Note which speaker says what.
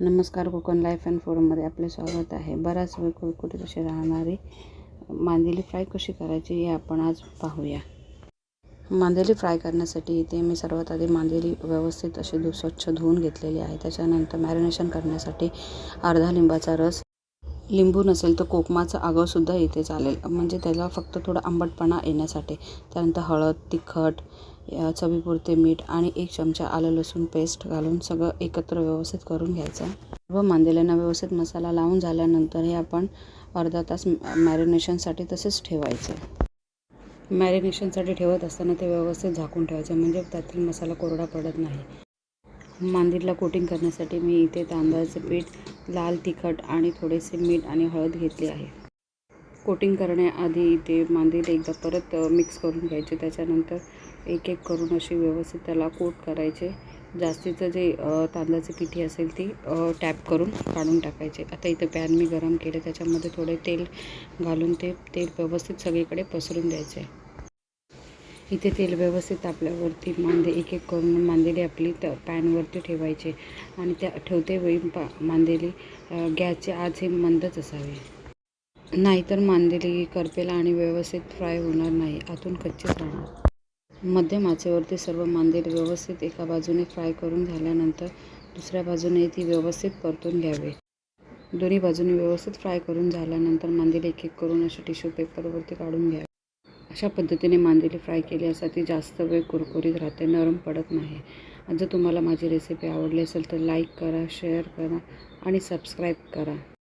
Speaker 1: नमस्कार Konkan life and फोरममध्ये आपले स्वागत आहे. बराच वेळ कुरकुरीत अशी राहणारी? मांदेली फ्राय कशी करायची हे आपण आज पाहूया. मांदेली फ्राय करण्यासाठी इथे मी सर्वात आधी मांदेली व्यवस्थित अशी धु स्वच्छ धुवून घेतलेली आहे. त्याच्यानंतर मॅरिनेशन करण्यासाठी अर्धा लिंबाचा रस. लिंबू नसेल तर कोकमाचं आगवसुद्धा इथे चालेल. म्हणजे त्याला फक्त थोडा आंबटपणा येण्यासाठी. त्यानंतर हळद तिखट चवीपुरते मीठ आणि एक चमचा आलं लसूण पेस्ट घालून सगळं एकत्र व्यवस्थित करून घ्यायचं. व मांदेल्यांना व्यवस्थित मसाला लावून झाल्यानंतर हे आपण अर्धा तास मॅरिनेशनसाठी तसेच ठेवायचं. मॅरिनेशनसाठी ठेवत असताना ते व्यवस्थित झाकून ठेवायचं म्हणजे त्यातील मसाला कोरडा पडत नाही. मांदेलीला कोटिंग करण्यासाठी मी इथे तांदळाचे पीठ लाल तिखट आणि थोडेसे मीठ आणि हळद घेतली आहे. कोटिंग करण्याआधी इथे मांदेली एकदा परत मिक्स करून घ्यायचे. त्याच्यानंतर एक एक करून अशी व्यवस्थित त्याला कोट करायचे. जास्तीचं जे तांदळाची पिठी असेल ती टॅप करून काढून टाकायचे. आता इथं पॅन मी गरम केले त्याच्यामध्ये थोडे तेल घालून ते तेल व्यवस्थित सगळीकडे पसरून द्यायचे. इथे तेल व्यवस्थित तापल्यावरती मांदे एक एक करून मांदेली आपली त पॅनवरती ठेवायचे. आणि त्या ठेवते वेळी पा मांदेली गॅसचे आज हे मंदच असावे. नाहीतर मांदेली करपेल आणि व्यवस्थित फ्राय होणार नाही. आतून कच्चेच राहणार मध्यम आचेवरती सर्व मांदेली व्यवस्थित एका बाजूने फ्राय करून झाल्यानंतर दुसऱ्या बाजूने ती व्यवस्थित परतून घ्यावे. दोन्ही बाजूने व्यवस्थित फ्राय करून झाल्यानंतर मांदेली एक एक करून अशा टिश्यू पेपरवरती काढून घ्यावे. अशा पद्धतीने मांदेली फ्राय केली असता ती जास्त वेळ कुरकुरीत राहते नरम पडत नाही. जर तुम्हाला माझी रेसिपी आवडली असेल तर लाईक करा शेअर करा आणि सबस्क्राईब करा.